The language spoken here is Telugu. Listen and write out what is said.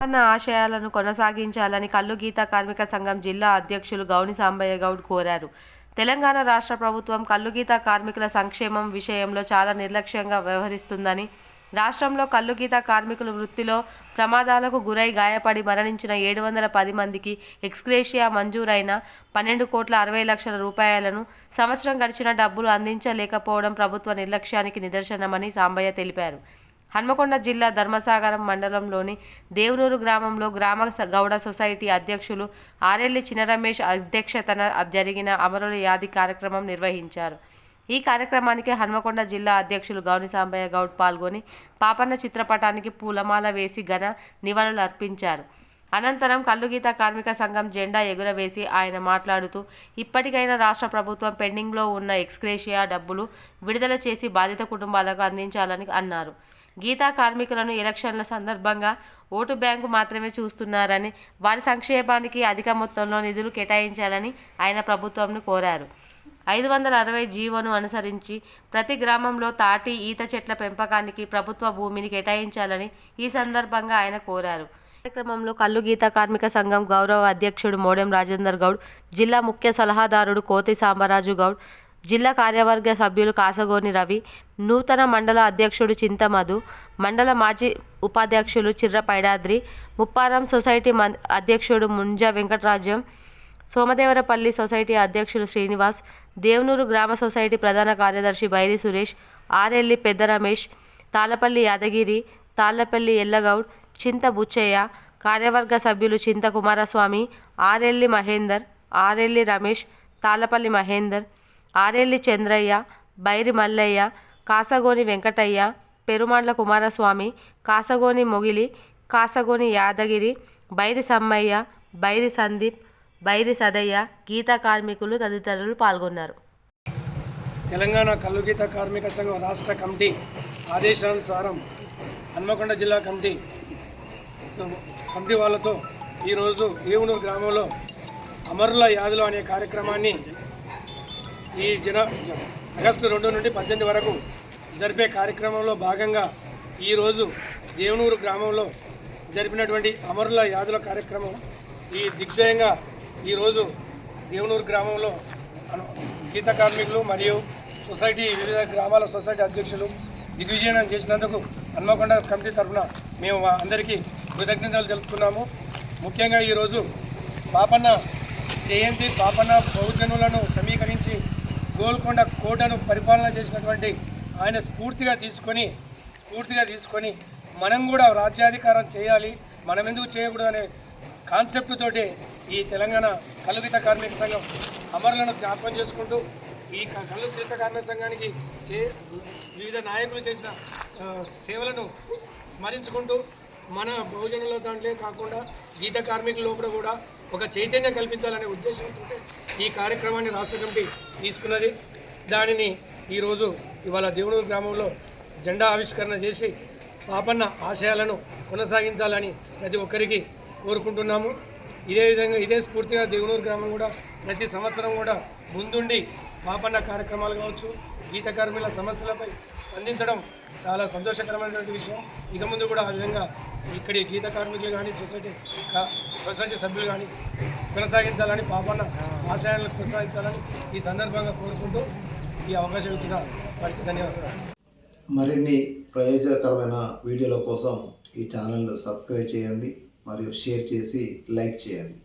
అన్న ఆశయాలను కొనసాగించాలని కల్లు గీత కార్మిక సంఘం జిల్లా అధ్యక్షులు గౌని సాంబయ్య గౌడ్ కోరారు. తెలంగాణ రాష్ట్ర ప్రభుత్వం కల్లుగీత కార్మికుల సంక్షేమం విషయంలో చాలా నిర్లక్ష్యంగా వ్యవహరిస్తుందని రాష్ట్రంలో కల్లుగీత కార్మికులు వృత్తిలో ప్రమాదాలకు గురై గాయపడి మరణించిన ఏడు వందల పది మందికి ఎక్స్గ్రేషియా మంజూరైన పన్నెండు కోట్ల అరవై లక్షల రూపాయలను సంవత్సరం గడిచిన డబ్బులు అందించలేకపోవడం ప్రభుత్వ నిర్లక్ష్యానికి నిదర్శనమని సాంబయ్య తెలిపారు. హన్మకొండ జిల్లా ధర్మసాగరం మండలంలోని దేవునూరు గ్రామంలో గ్రామ స- గౌడ సొసైటీ అధ్యక్షులు ఆరెల్లి చినరమేష్ అధ్యక్షతన జరిగిన అమరుల యాది కార్యక్రమం నిర్వహించారు. ఈ కార్యక్రమానికి హన్మకొండ జిల్లా అధ్యక్షులు గౌని సాంబయ్య గౌడ్ పాల్గొని పాపన్న చిత్రపటానికి పూలమాల వేసి ఘన నివాళులు అర్పించారు. అనంతరం కల్లుగీత కార్మిక సంఘం జెండా ఎగురవేసి ఆయన మాట్లాడుతూ ఇప్పటికైనా రాష్ట్ర ప్రభుత్వం పెండింగ్లో ఉన్న ఎక్స్గ్రేషియా డబ్బులు విడుదల చేసి బాధిత కుటుంబాలకు అందించాలని అన్నారు. గీతా కార్మికులను ఎలక్షన్ల సందర్భంగా ఓటు బ్యాంకు మాత్రమే చూస్తున్నారని వారి సంక్షేమానికి అధిక మొత్తంలో నిధులు కేటాయించాలని ఆయన ప్రభుత్వంను కోరారు. ఐదు వందల అరవై జీవోను అనుసరించి ప్రతి గ్రామంలో తాటి ఈత చెట్ల పెంపకానికి ప్రభుత్వ భూమిని కేటాయించాలని ఈ సందర్భంగా ఆయన కోరారు. కార్యక్రమంలో కల్లు గీత కార్మిక సంఘం గౌరవ అధ్యక్షుడు మోడెం రాజేందర్ గౌడ్ జిల్లా ముఖ్య సలహాదారుడు కోతి సాంబరాజు గౌడ్ జిల్లా కార్యవర్గ సభ్యులు కాసగోని రవి నూతన మండల అధ్యక్షుడు చింతమధు మండల మాజీ ఉపాధ్యక్షులు చిర్ర పైడాద్రి ముప్పారం సొసైటీ మన్ అధ్యక్షుడు ముంజ వెంకటరాజ్యం సోమదేవరపల్లి సొసైటీ అధ్యక్షులు శ్రీనివాస్ దేవునూరు గ్రామ సొసైటీ ప్రధాన కార్యదర్శి బైరి సురేష్ ఆరెల్లి పెద్ద రమేష్ తాళ్ళపల్లి యాదగిరి తాళ్ళపల్లి ఎల్లగౌడ్ చింత బుచ్చయ్య కార్యవర్గ సభ్యులు చింత కుమారస్వామి ఆరెల్లి మహేందర్ ఆరెల్లి రమేష్ తాళ్ళపల్లి మహేందర్ ఆరేళ్ళి చంద్రయ్య బైరి మల్లయ్య కాసగోని వెంకటయ్య పెరుమాండ్ల కుమారస్వామి కాసగోని మొగిలి కాసగోని యాదగిరి బైరి సమ్మయ్య బైరి సందీప్ బైరి సదయ్య గీత కార్మికులు తదితరులు పాల్గొన్నారు. తెలంగాణ కల్లుగీత కార్మిక సంఘం రాష్ట్ర కమిటీ ఆదేశానుసారం హన్మకొండ జిల్లా కమిటీ కమిటీ వాళ్ళతో ఈరోజు దేవునూరు గ్రామంలో అమరుల యాదులు అనే కార్యక్రమాన్ని ఈ జన ఆగస్టు రెండు నుండి పద్దెనిమిది వరకు జరిపే కార్యక్రమంలో భాగంగా ఈరోజు దేవునూరు గ్రామంలో జరిపినటువంటి అమరుల యాదుల కార్యక్రమం ఈ దిగ్విజయంగా ఈరోజు దేవునూరు గ్రామంలో గీత కార్మికులు మరియు సొసైటీ వివిధ గ్రామాల సొసైటీ అధ్యక్షులు దిగ్విజయం చేసినందుకు హన్మకొండ కమిటీ తరఫున మేము అందరికీ కృతజ్ఞతలు తెలుపుతున్నాము. ముఖ్యంగా ఈరోజు పాపన్న జయంతి పాపన్న బహుజనులను సమీకరించి గోల్కొండ కోటను పరిపాలన చేసినటువంటి ఆయన స్ఫూర్తిగా తీసుకొని స్ఫూర్తిగా తీసుకొని మనం కూడా రాజ్యాధికారం చేయాలి మనం ఎందుకు చేయకూడదు అనే కాన్సెప్ట్ తోటి ఈ తెలంగాణ కలుగిత కార్మిక సంఘం అమరులను జ్ఞాపకం చేసుకుంటూ ఈ క- కలుగిత కార్మిక సంఘానికి చే వివిధ నాయకులు చేసిన సేవలను స్మరించుకుంటూ మన బహుజనుల దాంట్లో కాకుండా గీత కార్మికుల లోపల కూడా ఒక చైతన్యం కల్పించాలనే ఉద్దేశంతో ఈ కార్యక్రమాన్ని రాష్ట్ర కమిటీ తీసుకున్నది. దానిని ఈరోజు ఇవాళ దేవునూరు గ్రామంలో జెండా ఆవిష్కరణ చేసి పాపన్న ఆశయాలను కొనసాగించాలని ప్రతి ఒక్కరికి కోరుకుంటున్నాము. ఇదే విధంగా ఇదే స్ఫూర్తిగా దేవునూరు గ్రామం కూడా ప్రతి సంవత్సరం కూడా ముందుండి పాపన్న కార్యక్రమాలు కావచ్చు గీత కార్మికుల సమస్యలపై స్పందించడం చాలా సంతోషకరమైనటువంటి విషయం. ఇక ముందు కూడా ఆ విధంగా ఇక్కడి గీత కార్మికులు కానీ సొసైటీ సొసైటీ సభ్యులు కానీ కొనసాగించాలని పాపన్న ఆశయాలను కొనసాగించాలని ఈ సందర్భంగా కోరుకుంటూ ఈ అవకాశం ఇచ్చిన వారికి ధన్యవాదాలు. మరిన్ని ప్రయోజనకరమైన వీడియోల కోసం ఈ ఛానల్ సబ్స్క్రైబ్ చేయండి మరియు షేర్ చేసి లైక్ చేయండి.